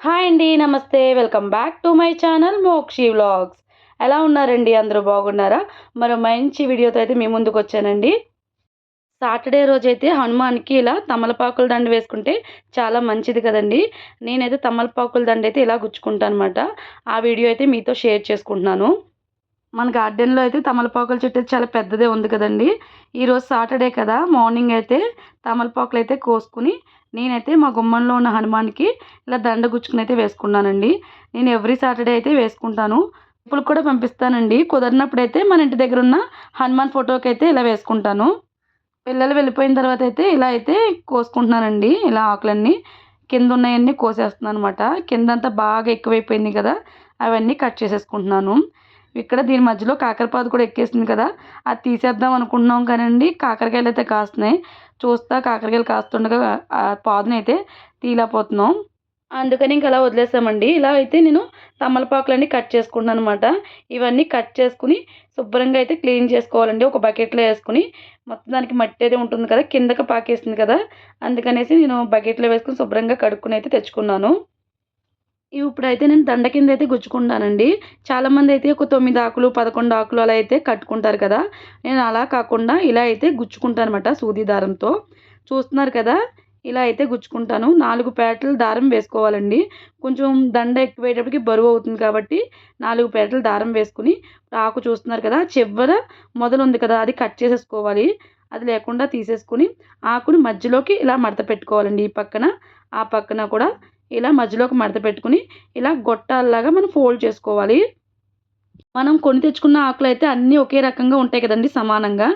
Hi అండి నమస్తే. Welcome back to my channel Mokshi vlogs. ఎలా ఉన్నారండి? అందరూ బాగున్నారా? మరో మంచి వీడియోతో అయితే మీ ముందుకు వచ్చానండి. సాటర్డే రోజైతే హనుమాన్కి ఇలా తమలపాకుల దండ వేసుకుంటే చాలా మంచిది కదండి. నేనైతే తమలపాకుల దండ అయితే ఇలా గుచ్చుకుంటాను అనమాట ఆ వీడియో అయితే మీతో షేర్ చేసుకుంటున్నాను. మన గార్డెన్లో అయితే తమలపాకుల చెట్టు అయితే చాలా పెద్దదే ఉంది కదండి. ఈరోజు సాటర్డే కదా మార్నింగ్ అయితే తమలపాకులు అయితే కోసుకుని నేనైతే మా గుమ్మంలో ఉన్న హనుమాన్కి ఇలా దండ గుచ్చుకుని అయితే వేసుకున్నానండి. నేను ఎవ్రీ సాటర్డే అయితే వేసుకుంటాను. ఇప్పుడు కూడా పంపిస్తానండి. కుదరినప్పుడైతే అయితే మన ఇంటి దగ్గర ఉన్న హనుమాన్ ఫోటోకి అయితే ఇలా వేసుకుంటాను. పిల్లలు వెళ్ళిపోయిన తర్వాత అయితే ఇలా అయితే కోసుకుంటున్నానండి. ఇలా ఆకులన్నీ కింద ఉన్నాయన్నీ కోసేస్తున్నాను అనమాట కింద అంతా బాగా ఎక్కువైపోయింది కదా అవన్నీ కట్ చేసేసుకుంటున్నాను. ఇక్కడ దీని మధ్యలో కాకరపాదు కూడా ఎక్కేసింది కదా అది తీసేద్దాం అనుకుంటున్నాం కానండి కాకరకాయలు అయితే కాస్తున్నాయి. చూస్తా కాకరకాయలు కాస్తుండగా ఆ తీలాపోతున్నాం అయితే తీయలేకపోతున్నాం అందుకని ఇంక అలా వదిలేసామండి. ఇలా అయితే నేను తమలపాకులన్నీ కట్ చేసుకున్నాను అనమాట ఇవన్నీ కట్ చేసుకుని శుభ్రంగా అయితే క్లీన్ చేసుకోవాలండి. ఒక బకెట్లో వేసుకుని మొత్తం దానికి మట్టి అయితే ఉంటుంది కదా కిందకి పాకేస్తుంది కదా అందుకనేసి నేను బకెట్లో వేసుకుని శుభ్రంగా కడుక్కుని అయితే తెచ్చుకున్నాను. ఇవి ఇప్పుడైతే నేను దండ కింద అయితే గుచ్చుకుంటానండి. చాలామంది అయితే ఒక తొమ్మిది ఆకులు పదకొండు ఆకులు అలా అయితే కట్టుకుంటారు కదా. నేను అలా కాకుండా ఇలా అయితే గుచ్చుకుంటాను అనమాట సూది దారంతో. చూస్తున్నారు కదా ఇలా అయితే గుచ్చుకుంటాను. నాలుగు పేటలు దారం వేసుకోవాలండి. కొంచెం దండ ఎక్కువేటప్పటికి బరువు అవుతుంది కాబట్టి నాలుగు పేటలు దారం వేసుకుని ఆకు చూస్తున్నారు కదా చివర మొదలు ఉంది కదా అది కట్ చేసేసుకోవాలి. అది లేకుండా తీసేసుకుని ఆకుని మధ్యలోకి ఇలా మడత పెట్టుకోవాలండి. ఈ పక్కన ఆ పక్కన కూడా ఇలా మధ్యలోకి మడత పెట్టుకుని ఇలా గొట్టాలలాగా మనం ఫోల్డ్ చేసుకోవాలి. మనం కొని తెచ్చుకున్న ఆకులు అయితే అన్నీ ఒకే రకంగా ఉంటాయి కదండి సమానంగా.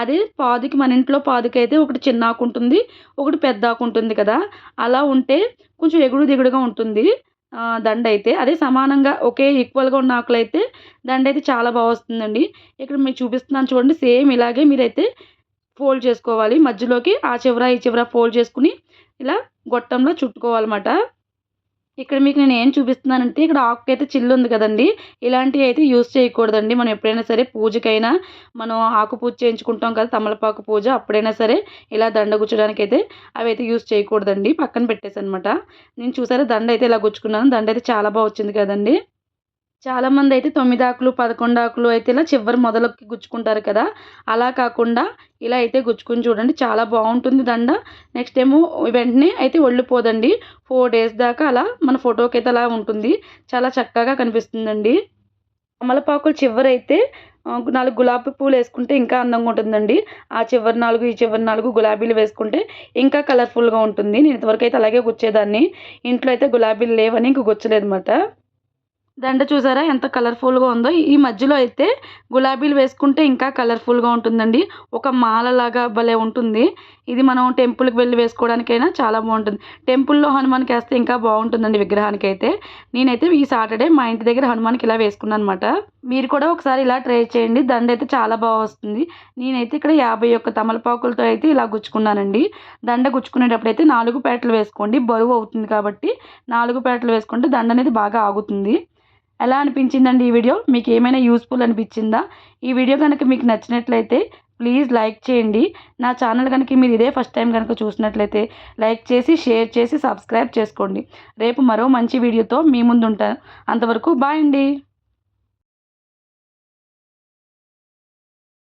అదే పాదుకి మన ఇంట్లో పాదుకి అయితే ఒకటి చిన్న ఆకు ఉంటుంది ఒకటి పెద్ద ఆకు ఉంటుంది కదా. అలా ఉంటే కొంచెం ఎగుడు దిగుడుగా ఉంటుంది దండ అయితే అదే సమానంగా ఒకే ఈక్వల్గా ఉన్న ఆకులు అయితే దండ అయితే చాలా బాగా వస్తుందండి. ఇక్కడ మీరు చూపిస్తున్నాను చూడండి సేమ్ ఇలాగే మీరైతే ఫోల్డ్ చేసుకోవాలి. మధ్యలోకి ఆ చివర ఈ చివర ఫోల్డ్ చేసుకుని ఇలా గొట్టంలో చుట్టుకోవాలన్నమాట. ఇక్కడ మీకు నేను ఏం చూపిస్తున్నానంటే ఇక్కడ ఆకు అయితే చిల్లు ఉంది కదండి. ఇలాంటివి అయితే యూస్ చేయకూడదండి. మనం ఎప్పుడైనా సరే పూజకైనా మనం ఆకు పూజ చేయించుకుంటాం కదా తమలపాకు పూజ అప్పుడైనా సరే ఇలా దండ గుచ్చడానికి అయితే అవి అయితే యూస్ చేయకూడదండి. పక్కన పెట్టేసి అనమాట నేను చూసారా దండ అయితే ఇలా గుచ్చుకున్నాను. దండ అయితే చాలా బాగా వచ్చింది కదండి. చాలామంది అయితే తొమ్మిది ఆకులు పదకొండు ఆకులు అయితే ఇలా చివరి మొదలకి గుచ్చుకుంటారు కదా. అలా కాకుండా ఇలా అయితే గుచ్చుకుని చూడండి చాలా బాగుంటుంది దండ. నెక్స్ట్ ఏమో వెంటనే అయితే ఒళ్ళిపోదండి. ఫోర్ డేస్ దాకా అలా మన ఫోటోకి అయితే అలా ఉంటుంది. చాలా చక్కగా కనిపిస్తుందండి. అమలపాకులు చివరైతే నాలుగు గులాబీ పూలు వేసుకుంటే ఇంకా అందంగా ఉంటుందండి. ఆ చివరి నాలుగు ఈ చివరి నాలుగు గులాబీలు వేసుకుంటే ఇంకా కలర్ఫుల్గా ఉంటుంది. నేను ఇంతవరకు అయితే అలాగే గుచ్చేదాన్ని. ఇంట్లో అయితే గులాబీలు లేవని ఇంక గుచ్చలేదు అనమాట దండ చూసారా? ఎంత కలర్ఫుల్గా ఉందో. ఈ మధ్యలో అయితే గులాబీలు వేసుకుంటే ఇంకా కలర్ఫుల్గా ఉంటుందండి. ఒక మాలలాగా భలే ఉంటుంది. ఇది మనం టెంపుల్కి వెళ్ళి వేసుకోవడానికైనా చాలా బాగుంటుంది. టెంపుల్లో హనుమాన్కి వేస్తే ఇంకా బాగుంటుందండి విగ్రహానికి అయితే నేనైతే ఈ సాటర్డే మా ఇంటి దగ్గర హనుమాన్కి ఇలా వేసుకున్నాను అనమాట మీరు కూడా ఒకసారి ఇలా ట్రై చేయండి. దండ అయితే చాలా బాగా వస్తుంది. నేనైతే ఇక్కడ యాభై ఒక్క తమలపాకులతో అయితే ఇలా గుచ్చుకున్నానండి. దండ గుచ్చుకునేటప్పుడు అయితే నాలుగు పేటలు వేసుకోండి. బరువు అవుతుంది కాబట్టి నాలుగు పేటలు వేసుకుంటే దండ అనేది బాగా ఆగుతుంది. ఎలా అనిపించిందండి ఈ వీడియో? మీకు ఏమైనా యూస్ఫుల్ అనిపించిందా? ఈ వీడియో కనుక మీకు నచ్చినట్లయితే ప్లీజ్ లైక్ చేయండి. నా ఛానల్ కనుక మీరు ఇదే ఫస్ట్ టైం కనుక చూసినట్లయితే లైక్ చేసి షేర్ చేసి సబ్స్క్రైబ్ చేసుకోండి. రేపు మరో మంచి వీడియోతో మీ ముందు ఉంటాను అంతవరకు బాయ్ అండి.